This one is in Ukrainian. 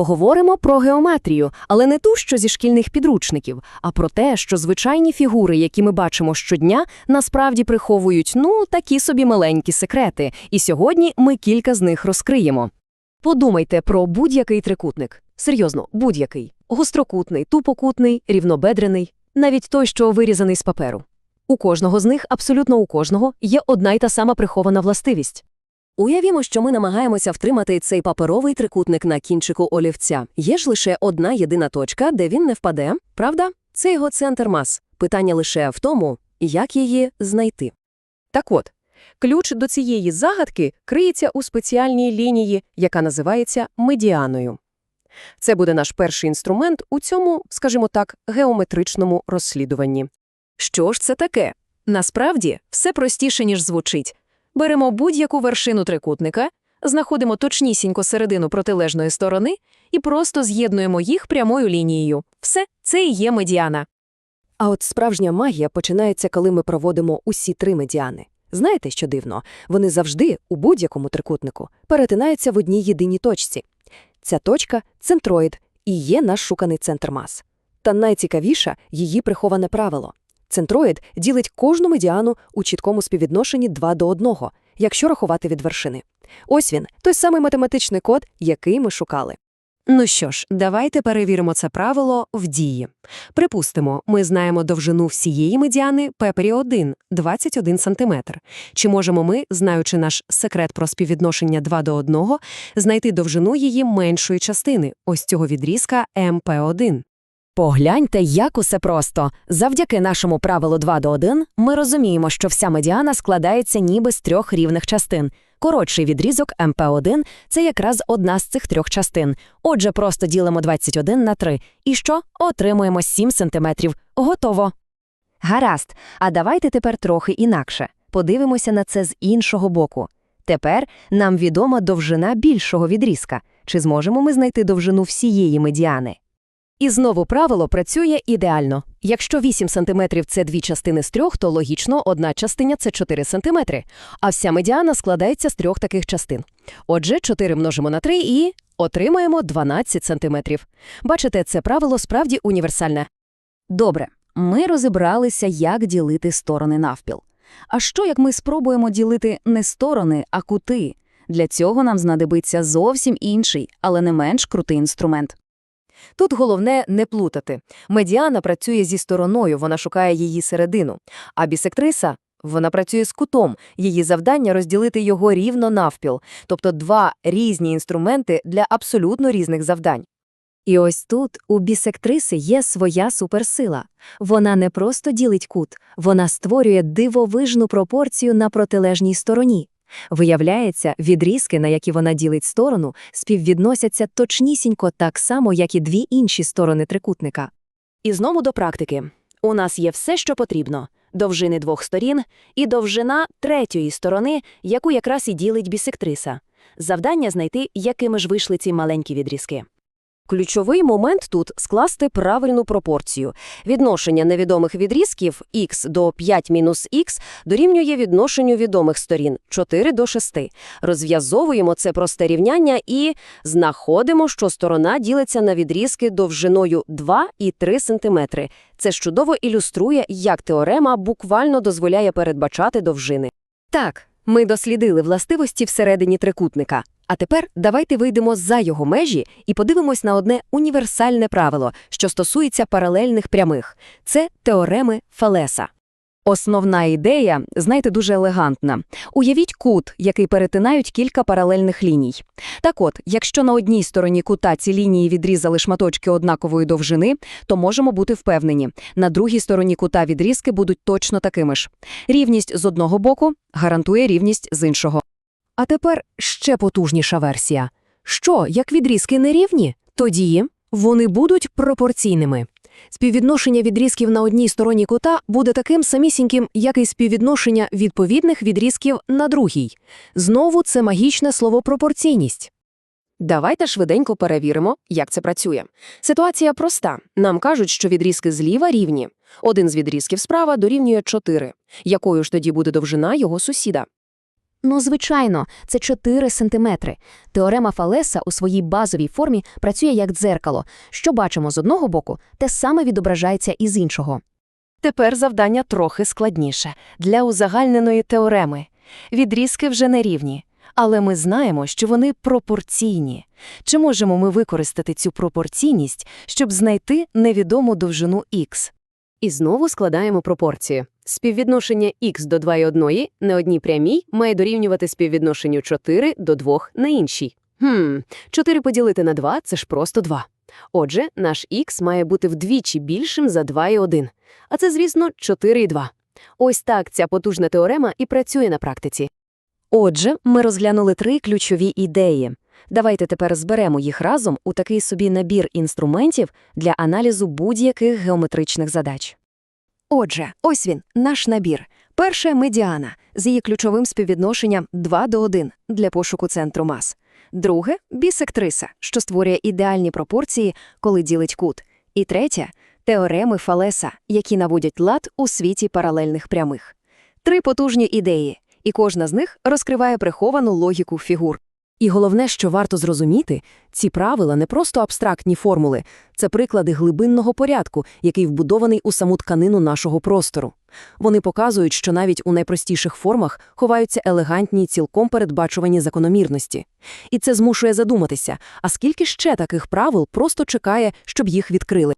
Поговоримо про геометрію, але не ту, що зі шкільних підручників, а про те, що звичайні фігури, які ми бачимо щодня, насправді приховують ну такі собі маленькі секрети. І сьогодні ми кілька з них розкриємо. Подумайте про будь-який трикутник. Серйозно, будь-який. Гострокутний, тупокутний, рівнобедрений, навіть той, що вирізаний з паперу. У кожного з них, абсолютно у кожного, є одна й та сама прихована властивість. Уявімо, що ми намагаємося втримати цей паперовий трикутник на кінчику олівця. Є ж лише одна єдина точка, де він не впаде, правда? Це його центр мас. Питання лише в тому, як її знайти. Так от, ключ до цієї загадки криється у спеціальній лінії, яка називається медіаною. Це буде наш перший інструмент у цьому, скажімо так, геометричному розслідуванні. Що ж це таке? Насправді, все простіше, ніж звучить. Беремо будь-яку вершину трикутника, знаходимо точнісінько середину протилежної сторони і просто з'єднуємо їх прямою лінією. Все, це і є медіана. А от справжня магія починається, коли ми проводимо усі три медіани. Знаєте, що дивно? Вони завжди, у будь-якому трикутнику, перетинаються в одній єдиній точці. Ця точка – центроїд і є наш шуканий центр мас. Та найцікавіше – її приховане правило. Центроїд ділить кожну медіану у чіткому співвідношенні 2 до 1, якщо рахувати від вершини. Ось він, той самий математичний код, який ми шукали. Ну що ж, давайте перевіримо це правило в дії. Припустимо, ми знаємо довжину всієї медіани P1 – 21 см. Чи можемо ми, знаючи наш секрет про співвідношення 2 до 1, знайти довжину її меншої частини, ось цього відрізка МП1? Погляньте, як усе просто. Завдяки нашому правилу 2 до 1 ми розуміємо, що вся медіана складається ніби з трьох рівних частин. Коротший відрізок МП1 – це якраз одна з цих трьох частин. Отже, просто ділимо 21 на 3. І що? Отримуємо 7 сантиметрів. Готово. Гаразд, а давайте тепер трохи інакше. Подивимося на це з іншого боку. Тепер нам відома довжина більшого відрізка. Чи зможемо ми знайти довжину всієї медіани? І знову правило працює ідеально. Якщо 8 см – це дві частини з трьох, то логічно одна частиня – це 4 см, а вся медіана складається з трьох таких частин. Отже, 4 множимо на 3 і отримаємо 12 см. Бачите, це правило справді універсальне. Добре, ми розібралися, як ділити сторони навпіл. А що, як ми спробуємо ділити не сторони, а кути? Для цього нам знадобиться зовсім інший, але не менш крутий інструмент. Тут головне не плутати. Медіана працює зі стороною, вона шукає її середину. А бісектриса вона працює з кутом. Її завдання розділити його рівно навпіл, тобто два різні інструменти для абсолютно різних завдань. І ось тут у бісектриси є своя суперсила. Вона не просто ділить кут, вона створює дивовижну пропорцію на протилежній стороні. Виявляється, відрізки, на які вона ділить сторону, співвідносяться точнісінько так само, як і дві інші сторони трикутника. І знову до практики. У нас є все, що потрібно – довжини двох сторін і довжина третьої сторони, яку якраз і ділить бісектриса. Завдання знайти, якими ж вийшли ці маленькі відрізки. Ключовий момент тут – скласти правильну пропорцію. Відношення невідомих відрізків х до 5 мінус х дорівнює відношенню відомих сторін 4 до 6. Розв'язовуємо це просте рівняння і знаходимо, що сторона ділиться на відрізки довжиною 2 і 3 см. Це чудово ілюструє, як теорема буквально дозволяє передбачати довжини. Так, ми дослідили властивості всередині трикутника. А тепер давайте вийдемо за його межі і подивимось на одне універсальне правило, що стосується паралельних прямих. Це теореми Фалеса. Основна ідея, знаєте, дуже елегантна. Уявіть кут, який перетинають кілька паралельних ліній. Так от, якщо на одній стороні кута ці лінії відрізали шматочки однакової довжини, то можемо бути впевнені, на другій стороні кута відрізки будуть точно такими ж. Рівність з одного боку гарантує рівність з іншого. А тепер ще потужніша версія. Що, як відрізки нерівні? Тоді вони будуть пропорційними. Співвідношення відрізків на одній стороні кута буде таким самісіньким, як і співвідношення відповідних відрізків на другій. Знову це магічне слово пропорційність. Давайте швиденько перевіримо, як це працює. Ситуація проста. Нам кажуть, що відрізки зліва рівні. Один з відрізків справа дорівнює 4. Якою ж тоді буде довжина його сусіда? Ну, звичайно, це 4 сантиметри. Теорема Фалеса у своїй базовій формі працює як дзеркало. Що бачимо з одного боку, те саме відображається і з іншого. Тепер завдання трохи складніше для узагальненої теореми. Відрізки вже не рівні, але ми знаємо, що вони пропорційні. Чи можемо ми використати цю пропорційність, щоб знайти невідому довжину х? І знову складаємо пропорції. Співвідношення х до 2,1 на одній прямій має дорівнювати співвідношенню 4 до 2 на іншій. Хм, 4 поділити на 2 – це ж просто 2. Отже, наш х має бути вдвічі більшим за 2,1. А це, звісно, 4,2. Ось так ця потужна теорема і працює на практиці. Отже, ми розглянули три ключові ідеї. Давайте тепер зберемо їх разом у такий собі набір інструментів для аналізу будь-яких геометричних задач. Отже, ось він, наш набір. Перше – медіана з її ключовим співвідношенням 2 до 1 для пошуку центру мас. Друге – бісектриса, що створює ідеальні пропорції, коли ділить кут. І третє – теореми Фалеса, які наводять лад у світі паралельних прямих. Три потужні ідеї, і кожна з них розкриває приховану логіку фігур. І головне, що варто зрозуміти, ці правила не просто абстрактні формули, це приклади глибинного порядку, який вбудований у саму тканину нашого простору. Вони показують, що навіть у найпростіших формах ховаються елегантні, цілком передбачувані закономірності. І це змушує задуматися, а скільки ще таких правил просто чекає, щоб їх відкрили.